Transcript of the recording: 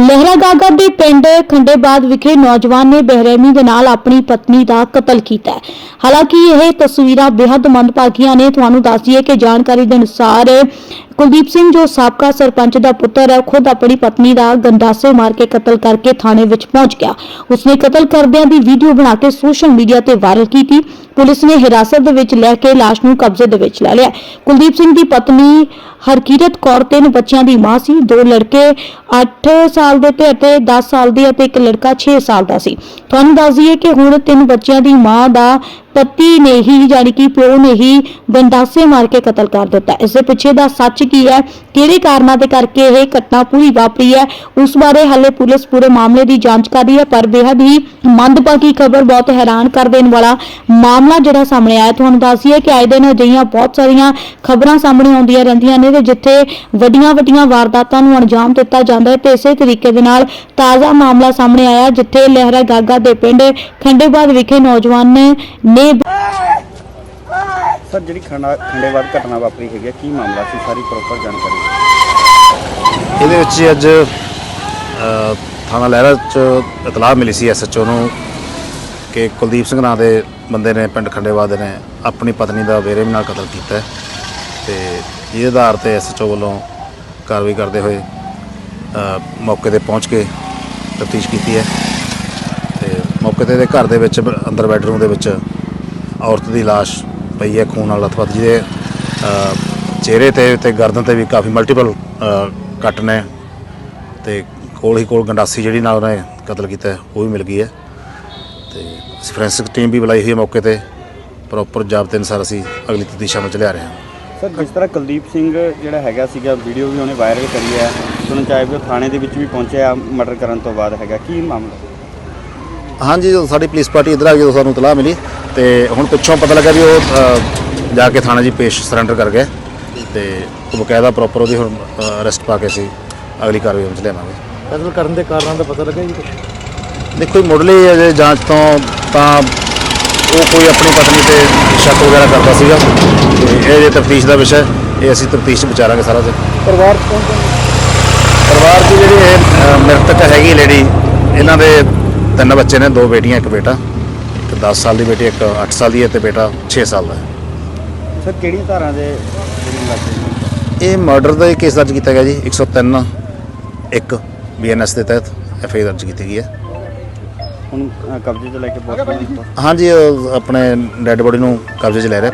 ਲਹਿਰਾਗਾਗਾ ਦੇ ਪਿੰਡ ਖੰਡੇਬਾਦ ਵਿਖੇ ਨੌਜਵਾਨ ਨੇ ਬੇਰਹਿਮੀ ਦੇ ਨਾਲ ਆਪਣੀ ਪਤਨੀ ਦਾ ਕਤਲ ਕੀਤਾ ਹੈ। ਹਾਲਾਂਕਿ ਇਹ ਤਸਵੀਰਾਂ ਬੇहद ਮੰਦਭਾਗੀਆਂ ਨੇ। ਤੁਹਾਨੂੰ ਦੱਸ ਦਈਏ ਕਿ ਜਾਣਕਾਰੀ ਦੇ ਅਨੁਸਾਰ ਕੁਲਦੀਪ ਸਿੰਘ, ਜੋ ਸਾਬਕਾ ਸਰਪੰਚ ਦਾ ਪੁੱਤਰ ਹੈ ਖੁਦ ਆਪਣੀ ਪਤਨੀ ਦਾ ਗੰਡਾਸੇ ਮਾਰ ਕੇ ਕਤਲ ਕਰਕੇ ਥਾਣੇ ਵਿੱਚ ਪਹੁੰਚ ਗਿਆ। ਉਸਨੇ ਕਤਲ ਕਰਦਿਆਂ ਦੀ ਵੀਡੀਓ ਬਣਾ ਕੇ ਸੋਸ਼ਲ ਮੀਡੀਆ ਤੇ ਵਾਇਰਲ ਕੀਤੀ। ਪੁਲਿਸ ਨੇ ਹਿਰਾਸਤ ਦੇ ਵਿੱਚ ਲੈ ਕੇ ਲਾਸ਼ ਨੂੰ ਕਬਜ਼ੇ ਦੇ ਵਿੱਚ ਲੈ ਲਿਆ। ਕੁਲਦੀਪ ਸਿੰਘ ਦੀ ਪਤਨੀ ਹਰਕੀਰਤ ਕੌਰ ਤਿੰਨ ਬੱਚਿਆਂ ਦੀ ਮਾਂ ਸੀ। ਦੋ ਲੜਕੇ 8 ਸਾਲ ਦੇ ਤੇ ਅਤੇ 10 ਸਾਲ ਦੀ ਅਤੇ ਇੱਕ ਲੜਕਾ 6 ਸਾਲ ਦਾ ਸੀ। ਤੁਹਾਨੂੰ ਦੱਸ ਦਈਏ ਕਿ ਹੁਣ ਤਿੰਨ ਬੱਚਿਆਂ ਦੀ ਮਾਂ ਦਾ ਪਤੀ ਨੇ ਹੀ, ਯਾਨੀ ਕਿ ਪਿਓ ਨੇ ਹੀ ਗੰਡਾਸੇ ਮਾਰ ਕੇ ਕਤਲ ਕਰ ਦਿੱਤਾ। ਇਸ ਦੇ ਪਿੱਛੇ ਦਾ ਸੱਚ ਕੀ ਹੈ? ਕਿਹੜੇ ਕਾਰਨਾਂ ਦੇ ਕਰਕੇ ਇਹ ਘਟਨਾ ਪੂਰੀ ਵਾਪਰੀ ਹੈ? ਉਸ ਬਾਰੇ ਹਾਲੇ ਪੁਲਿਸ ਪੂਰੇ ਮਾਮਲੇ ਦੀ ਜਾਂਚ ਕਰ ਰਹੀ ਹੈ, ਪਰ ਬੇहद ਹੀ ਮੰਦਭਾਗੀ ਖਬਰ ਬਹੁਤ ਹੈਰਾਨ ਕਰ ਦੇਣ ਵਾਲਾ ਮਾਮਲਾ ਜਿਹੜਾ ਸਾਹਮਣੇ ਆਇਆ। ਤੁਹਾਨੂੰ ਦੱਸੀਏ ਕਿ ਆਏ ਦਿਨ ਅਜਿਹੀਆਂ ਬਹੁਤ ਸਾਰੀਆਂ ਖਬਰਾਂ ਸਾਹਮਣੇ ਆਉਂਦੀਆਂ ਰਹਿੰਦੀਆਂ ਨੇ ਤੇ ਜਿੱਥੇ ਵੱਡੀਆਂ-ਵੱਡੀਆਂ ਵਾਰਦਾਤਾਂ ਨੂੰ ਅੰਜਾਮ ਦਿੱਤਾ ਜਾਂਦਾ ਹੈ ਤੇ ਇਸੇ ਤਰੀਕੇ ਦੇ ਨਾਲ ਤਾਜ਼ਾ ਮਾਮਲਾ ਸਾਹਮਣੇ ਆਇਆ, ਜਿੱਥੇ ਲਹਿਰਾ ਗਾਗਾ ਦੇ ਪਿੰਡ ਖੰਡੇਬਾਦ ਵਿਖੇ ਨੌਜਵਾਨ ਨੇ ਨੇ ਸਰ ਜਿਹੜੀ ਖੰਡਾ ਖੰਡੇਵਾਦ ਘਟਨਾ ਵਾਪਰੀ ਹੈਗੀ ਆ, ਕੀ ਮਾਮਲਾ ਸੀ? ਸਾਰੀ ਪ੍ਰੋਪਰ ਜਾਣਕਾਰੀ ਇਹਦੇ ਵਿੱਚ ਹੀ ਅੱਜ ਅ, ਥਾਣਾ ਲਹਿਰਾ ਚ ਇਤਲਾਹ ਮਿਲੀ ਸੀ ਐਸਐਚਓ ਨੂੰ ਕਿ ਕੁਲਦੀਪ ਸਿੰਘ ਨਾਂ ਦੇ ਬੰਦੇ ਨੇ ਪਿੰਡ ਖੰਡੇਵਾਦ ਦੇ ਨੇ ਆਪਣੀ ਪਤਨੀ ਦਾ ਬੇਰਹਿਮੀ ਨਾਲ ਕਤਲ ਕੀਤਾ ਹੈ ਤੇ ਜਿਹਦੇ ਆਧਾਰ ਤੇ ਐਸਐਚਓ ਵੱਲੋਂ ਕਾਰਵਾਈ ਕਰਦੇ ਹੋਏ ਅ, ਮੌਕੇ ਤੇ ਪਹੁੰਚ ਕੇ ਤਫਤੀਸ਼ ਕੀਤੀ ਹੈ ਤੇ ਮੌਕੇ ਤੇ ਇਹਦੇ ਘਰ ਦੇ ਵਿੱਚ ਬ- ਅੰਦਰ ਬੈਡਰੂਮ ਦੇ ਵਿੱਚ ਔਰਤ ਦੀ ਲਾਸ਼ ਪਈ ਹੈ ਖੂਨ ਨਾਲ ਲਥਪਥ ਜਿਹਦੇ ਚਿਹਰੇ ਤੇ ਤੇ ਗਰਦਨ ਤੇ ਵੀ ਕਾਫੀ ਮਲਟੀਪਲ ਕੱਟ ਨੇ ਤੇ ਕੋਲ ਹੀ ਕੋਲ ਗੰਡਾਸੀ ਜਿਹੜੀ ਨਾਲ ਉਹਨੇ ਕਤਲ ਕੀਤਾ ਉਹ ਵੀ ਮਿਲ ਗਈ ਹੈ। ਤੇ ਫੋਰੈਂਸਿਕ ਟੀਮ ਵੀ ਬੁਲਾਈ ਹੋਈ ਹੈ ਮੌਕੇ ਤੇ ਪ੍ਰੋਪਰ ਜਾਬਤੇ ਅਨੁਸਾਰ ਅਸੀਂ ਅਗਲੀ ਤਫਤੀਸ਼ ਅਮਲ ਚ ਲਿਆ ਰਹੇ ਹਾਂ। ਸਰ, ਜਿਸ ਤਰ੍ਹਾਂ ਕੁਲਦੀਪ ਸਿੰਘ ਜਿਹੜਾ ਹੈਗਾ ਸੀਗਾ ਵੀਡੀਓ ਵੀ ਉਹਨੇ ਵਾਇਰਲ ਕਰੀ ਹੈ, ਸੁਣਨ ਚ ਵੀ ਉਹ ਥਾਣੇ ਦੇ ਵਿੱਚ ਵੀ ਪਹੁੰਚਿਆ ਮਰਡਰ ਕਰਨ ਤੋਂ ਬਾਅਦ ਹੈਗਾ, ਕੀ ਮਾਮਲਾ? ਹਾਂਜੀ ਜਦੋਂ ਸਾਡੀ ਪੁਲਿਸ ਪਾਰਟੀ ਇੱਧਰ ਆ ਗਈ ਜਦੋਂ ਸਾਨੂੰ ਇਤਲਾਹ ਮਿਲੀ ਤੇ ਹੁਣ ਪਿੱਛੋਂ ਪਤਾ ਲੱਗਾ ਵੀ ਉਹ ਅ, ਜਾ ਕੇ ਥਾਣਾ ਜੀ ਪੇਸ਼ ਸਰੈਂਡਰ ਕਰ ਗਏ ਤੇ ਉਹ ਬਕਾਇਦਾ ਪ੍ਰੋਪਰ ਉਹਦੀ ਹੁਣ ਅਰੈਸਟ ਪਾ ਕੇ ਅਸੀਂ ਅਗਲੀ ਕਾਰਵਾਈ ਵਿੱਚ ਲਿਆਵਾਂਗੇ। ਕਤਲ ਕਰਨ ਦੇ ਕਾਰਨਾਂ ਦਾ ਪਤਾ ਲੱਗਾ ਜੀ ਕੁਛ? ਦੇਖੋ ਜੀ, ਮੁੱਢਲੀ ਅਜੇ ਜਾਂਚ ਤੋਂ ਤਾਂ ਉਹ ਕੋਈ ਆਪਣੀ ਪਤਨੀ ਤੇ ਸ਼ੱਕ ਵਗੈਰਾ ਕਰਦਾ ਸੀਗਾ ਤੇ ਇਹ ਜੇ ਤਫਤੀਸ਼ ਦਾ ਵਿਸ਼ਾ ਹੈ, ਇਹ ਅਸੀਂ ਤਫਤੀਸ਼ ਵਿਚਾਰਾਂਗੇ ਸਾਰਾ ਤੇ ਪਰਿਵਾਰ ਚ ਕੌਣ ਕੌਣ? ਪਰਿਵਾਰ ਦੀ ਜਿਹੜੀ ਇਹ ਅ, ਮ੍ਰਿਤਕ ਹੈਗੀ ਲੇਡੀ ਇਹਨਾਂ ਦੇ ਤਿੰਨ ਬੱਚੇ ਨੇ ਦੋ ਬੇਟੀਆਂ ਇੱਕ ਬੇਟਾ। ਇੱਕ 10 ਸਾਲ ਦੀ ਬੇਟੀ ਇੱਕ 8 ਸਾਲ ਦੀ ਹੈ ਤੇ ਬੇਟਾ 6 ਸਾਲ ਦਾ ਹੈ। ਸਰ ਕਿਹੜੀ ਧਾਰਾ ਦੇ ਜਿਹੜੀ ਇਹ ਮਰਡਰ ਦਾ ਕੇਸ ਦਰਜ ਕੀਤਾ ਗਿਆ ਜੀ। 103 ਇੱਕ ਬੀਐਨਐਸ ਦੇ ਤਹਿਤ ਐਫਆਈ ਦਰਜ ਕੀਤੀ ਗਈ ਹੈ। ਹੁਣ ਅ, ਕਬਜ਼ੇ 'ਚ ਲੈ ਕੇ ਪਹੁੰਚ ਹਾਂਜੀ ਆਪਣੇ ਡੈੱਡ ਬੋਡੀ ਨੂੰ ਕਬਜ਼ੇ 'ਚ ਲੈ ਰਿਹਾ